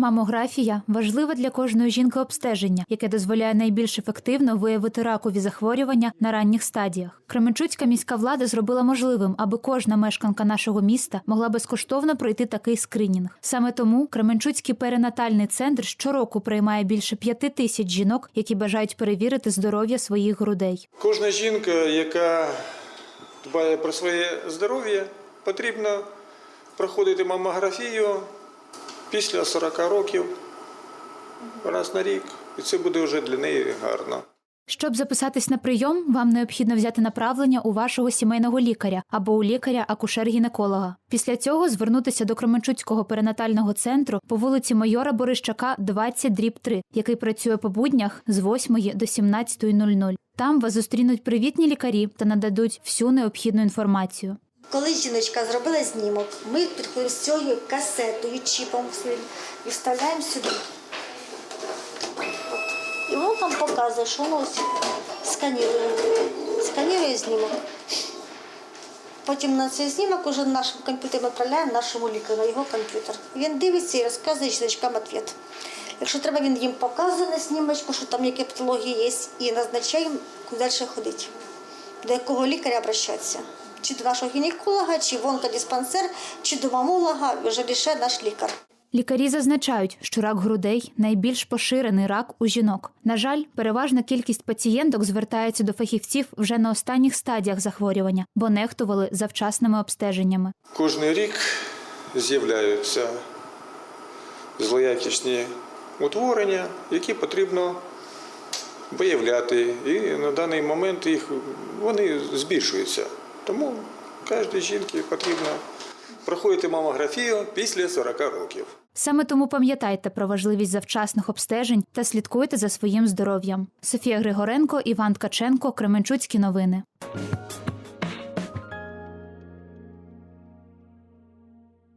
Мамографія важливе для кожної жінки обстеження, яке дозволяє найбільш ефективно виявити ракові захворювання на ранніх стадіях. Кременчуцька міська влада зробила можливим, аби кожна мешканка нашого міста могла безкоштовно пройти такий скринінг. Саме тому Кременчуцький перинатальний центр щороку приймає більше п'яти тисяч жінок, які бажають перевірити здоров'я своїх грудей. Кожна жінка, яка дбає про своє здоров'я, потрібно проходити мамографію після 40 років раз на рік. І це буде вже для неї гарно. Щоб записатись на прийом, вам необхідно взяти направлення у вашого сімейного лікаря або у лікаря-акушер-гінеколога. Після цього звернутися до Кременчуцького перинатального центру по вулиці Майора Борищака, 20 дріб 3, який працює по буднях з 8 до 17.00. Там вас зустрінуть привітні лікарі та нададуть всю необхідну інформацію. Коли жіночка зробила знімок, ми підходимо з цією касетою, чіпом своїм і вставляємо сюди. І воно там показує, що воно сканірує. Сканірує знімок. Потім на цей знімок уже на нашому комп'ютері ми відправляємо нашому лікарю на його комп'ютер. Він дивиться і розказує жіночкам відповідь. Якщо треба, він їм показує на знімочку, що там які патології є, і назначає куди далі ходити, до якого лікаря обращатися. Чи до нашого гінеколога, чи в онкодиспансер, чи до мамолога, вже рішає наш лікар. Лікарі зазначають, що рак грудей найбільш поширений рак у жінок. На жаль, переважна кількість пацієнток звертається до фахівців вже на останніх стадіях захворювання, бо нехтували завчасними обстеженнями. Кожний рік з'являються злоякісні утворення, які потрібно виявляти. І на даний момент їх вони збільшуються. Тому кожній жінці потрібно проходити мамографію після 40 років. Саме тому пам'ятайте про важливість завчасних обстежень та слідкуйте за своїм здоров'ям. Софія Григоренко, Іван Ткаченко, Кременчуцькі новини.